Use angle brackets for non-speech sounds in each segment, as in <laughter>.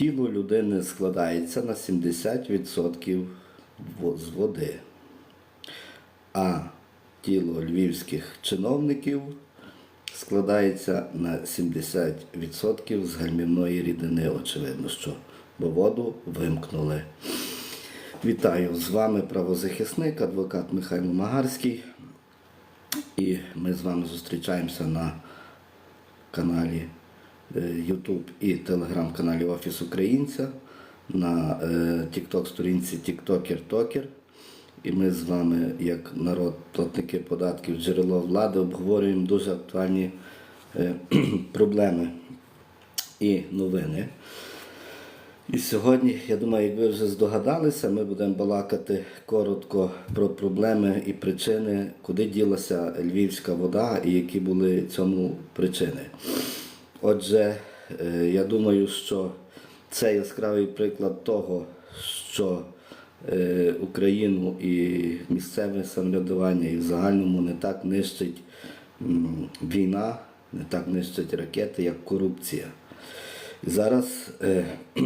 тіло людини складається на 70% з води, а тіло львівських чиновників складається на 70% з гальмівної рідини. Очевидно, що бо воду вимкнули. Вітаю з вами правозахисник, адвокат Михайло Магарський. І ми з вами зустрічаємося на каналі YouTube і телеграм-каналі Офіс Українця, на е, TikTok-сторінці TikToker Токер. І ми з вами, як народ платники податків, джерело влади, обговорюємо дуже актуальні е, <clears throat> проблеми і новини. І сьогодні, я думаю, як ви вже здогадалися, ми будемо балакати коротко про проблеми і причини, куди ділася львівська вода і які були цьому причини. Отже, е, я думаю, що це яскравий приклад того, що е, Україну і місцеве самоврядування і в загальному не так нищить війна, не так нищать ракети, як корупція. Зараз е, <clears throat>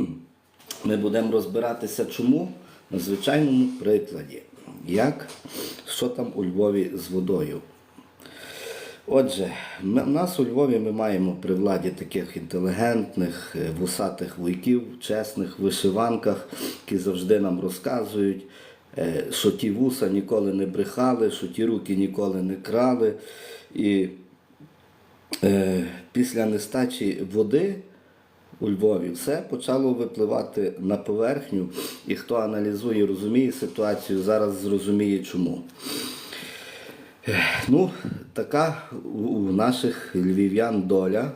ми будемо розбиратися, чому на звичайному прикладі, як, що там у Львові з водою. Отже, ми- нас у Львові ми маємо при владі таких інтелігентних, е, вусатих вуйків, чесних вишиванках, які завжди нам розказують, е, що ті вуса ніколи не брехали, що ті руки ніколи не крали. І е, після нестачі води у Львові все почало випливати на поверхню, і хто аналізує, розуміє ситуацію, зараз зрозуміє чому. Ну, така у у наших львів'ян доля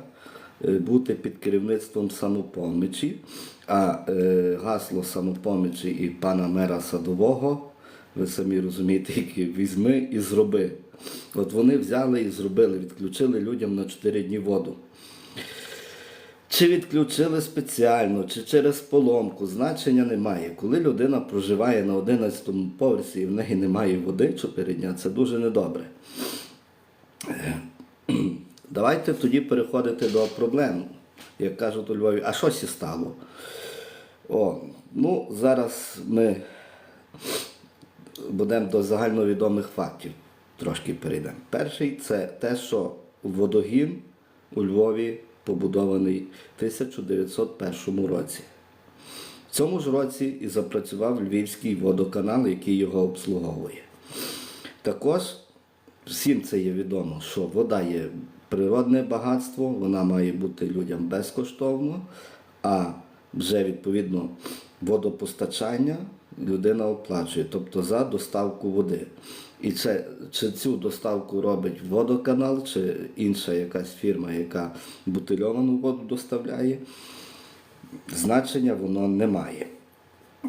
е, бути під керівництвом самопомічі, а е, гасло самопомічі і пана мера садового, ви самі розумієте, які візьми і зроби. От вони взяли і зробили, відключили людям на 4 дні воду. Чи відключили спеціально, чи через поломку, значення немає. Коли людина проживає на 11 му поверсі і в неї немає води 4 дня, це дуже недобре. Е, <clears throat> Давайте тоді переходити до проблем. Як кажуть у Львові, а що сі стало? О, ну, зараз ми будемо до загальновідомих фактів трошки перейдемо. Перший це те, що водогін у Львові побудований в 1901 році. В цьому ж році і запрацював Львівський водоканал, який його обслуговує. Також всім це є відомо, що вода є природне багатство, вона має бути людям безкоштовно, а вже відповідно водопостачання людина оплачує, тобто за доставку води. І це, чи цю доставку робить водоканал, чи інша якась фірма, яка бутильовану воду доставляє, значення воно не має.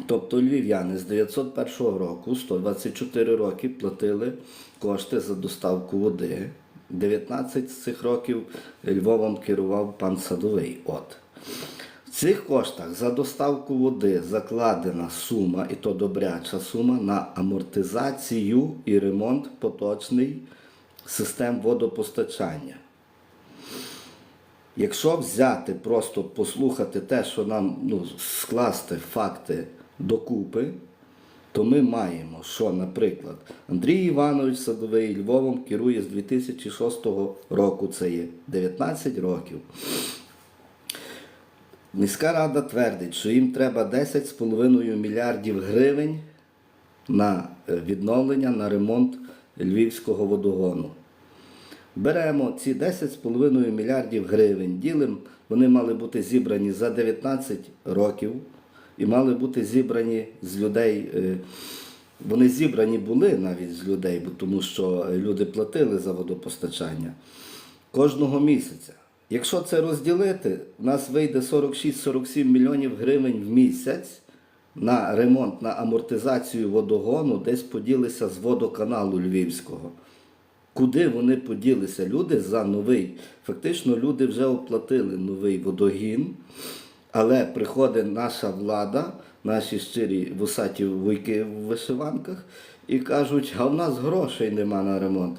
Тобто львів'яни з 901 року 124 роки платили кошти за доставку води. 19 з цих років Львовом керував пан Садовий. От. В цих коштах за доставку води закладена сума, і то добряча сума, на амортизацію і ремонт поточний систем водопостачання. Якщо взяти, просто послухати те, що нам ну, скласти факти докупи, то ми маємо, що, наприклад, Андрій Іванович Садовий Львовом керує з 2006 року, це є 19 років. Міська рада твердить, що їм треба 10,5 мільярдів гривень на е, відновлення, на ремонт львівського водогону. Беремо ці 10,5 мільярдів гривень, ділимо, вони мали бути зібрані за 19 років і мали бути зібрані з людей. е, Вони зібрані були навіть з людей, тому що люди платили за водопостачання кожного місяця. Якщо це розділити, у нас вийде 46-47 мільйонів гривень в місяць на ремонт, на амортизацію водогону, десь поділися з водоканалу Львівського. Куди вони поділися? Люди за новий. Фактично, люди вже оплатили новий водогін, але приходить наша влада, наші щирі вусаті вуйки в вишиванках, і кажуть, а в нас грошей нема на ремонт.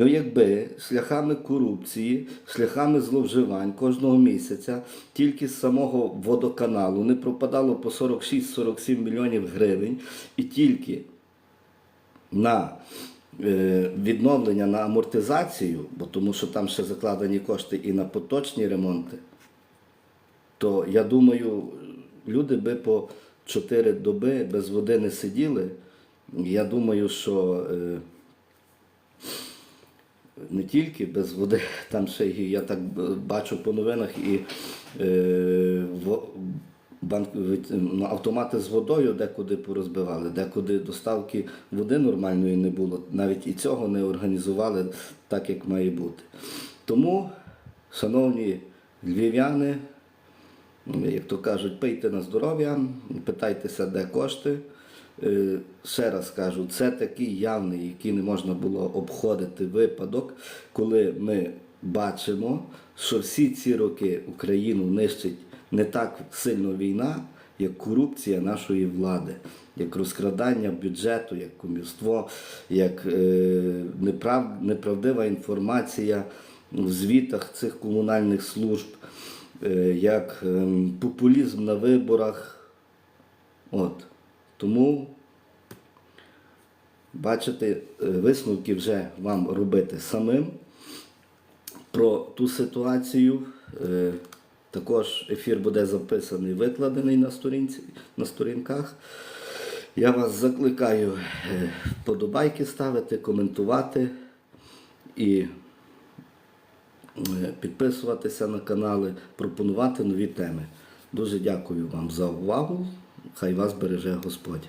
Ну, якби шляхами корупції, шляхами зловживань кожного місяця тільки з самого водоканалу не пропадало по 46-47 мільйонів гривень, і тільки на е, відновлення на амортизацію, бо тому що там ще закладені кошти і на поточні ремонти, то я думаю, люди би по 4 доби без води не сиділи. Я думаю, що е, тільки без води, <laughs> там ще я так бачу по новинах і е, во- банк, ну, автомати з водою декуди порозбивали, декуди доставки води нормальної не було. Навіть і цього не організували так, як має бути. Тому, шановні львів'яни, як то кажуть, пийте на здоров'я, питайтеся, де кошти. Е, Ще раз кажу, це такий явний, який не можна було обходити випадок, коли ми бачимо, що всі ці роки Україну нищить не так сильно війна, як корупція нашої влади, як розкрадання бюджету, як кумівство, як е, неправ, неправдива інформація в звітах цих комунальних служб, е, як ем, популізм на виборах. От. Тому, бачите, е, висновки вже вам робити самим про ту ситуацію. Е, Також ефір буде записаний, викладений на, сторінці, на сторінках. Я вас закликаю е, вподобайки ставити, коментувати і підписуватися на канали, пропонувати нові теми. Дуже дякую вам за увагу. Хай вас береже Господь.